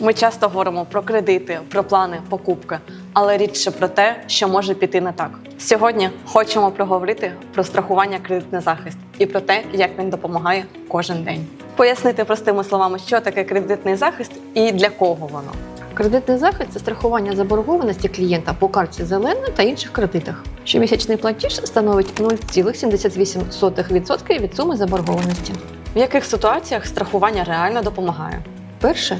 Ми часто говоримо про кредити, про плани, покупки, але рідше про те, що може піти не так. Сьогодні хочемо проговорити про страхування кредитний захист і про те, як він допомагає кожен день. Пояснити простими словами, що таке кредитний захист і для кого воно. Кредитний захист це страхування заборгованості клієнта по карті зелена та інших кредитах. Щомісячний платіж становить 0,78% від суми заборгованості. В яких ситуаціях страхування реально допомагає? Перше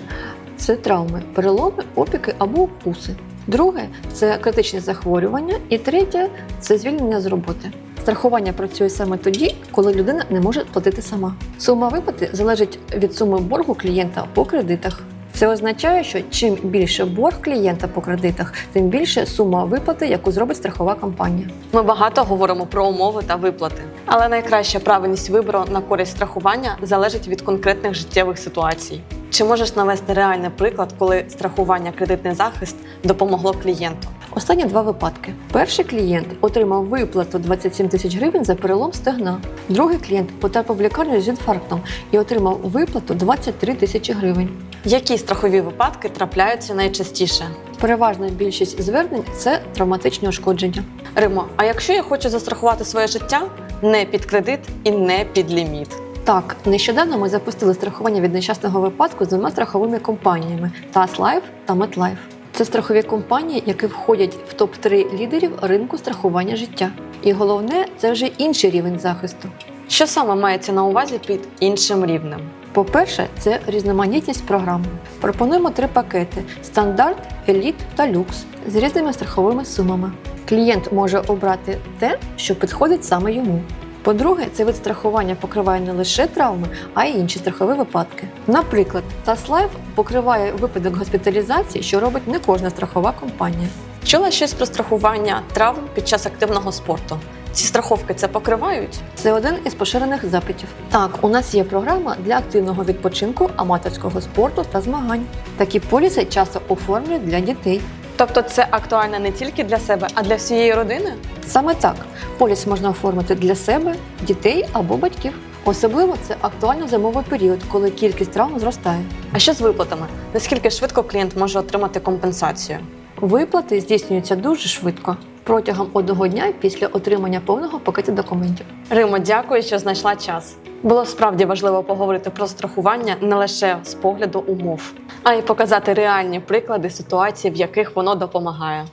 це травми, переломи, опіки або укуси. Друге це критичні захворювання. І третє це звільнення з роботи. Страхування працює саме тоді, коли людина не може платити сама. Сума виплати залежить від суми боргу клієнта по кредитах. Це означає, що чим більше борг клієнта по кредитах, тим більше сума виплати, яку зробить страхова компанія. Ми багато говоримо про умови та виплати, але найкраща правильність вибору на користь страхування залежить від конкретних життєвих ситуацій. Чи можеш навести реальний приклад, коли страхування кредитний захист допомогло клієнту? Останні два випадки. Перший клієнт отримав виплату 27 тисяч гривень за перелом стегна. Другий клієнт потрапив в лікарню з інфарктом і отримав виплату 23 тисячі гривень. Які страхові випадки трапляються найчастіше? Переважна більшість звернень це травматичні ушкодження. Римо, а якщо я хочу застрахувати своє життя не під кредит і не під ліміт? Так, нещодавно ми запустили страхування від нещасного випадку з двома страховими компаніями TAS Life та MetLife. Це страхові компанії, які входять в топ-3 лідерів ринку страхування життя. І головне, це вже інший рівень захисту. Що саме мається на увазі під іншим рівнем? По-перше, це різноманітність програм. Пропонуємо три пакети: стандарт, еліт та люкс з різними страховими сумами. Клієнт може обрати те, що підходить саме йому. По-друге, цей вид страхування покриває не лише травми, а й інші страхові випадки. Наприклад, TAS Life покриває випадок госпіталізації, що робить не кожна страхова компанія. Чула щось про страхування травм під час активного спорту. Ці страховки це покривають? Це один із поширених запитів. Так, у нас є програма для активного відпочинку, аматорського спорту та змагань. Такі поліси часто оформлюють для дітей. Тобто це актуально не тільки для себе, а для всієї родини? Саме так, поліс можна оформити для себе, дітей або батьків. Особливо це актуально в зимовий період, коли кількість травм зростає. А що з виплатами? Наскільки швидко клієнт може отримати компенсацію? Виплати здійснюються дуже швидко протягом одного дня після отримання повного пакету документів. Римо, дякую, що знайшла час. Було справді важливо поговорити про страхування не лише з погляду умов, а й показати реальні приклади ситуацій, в яких воно допомагає.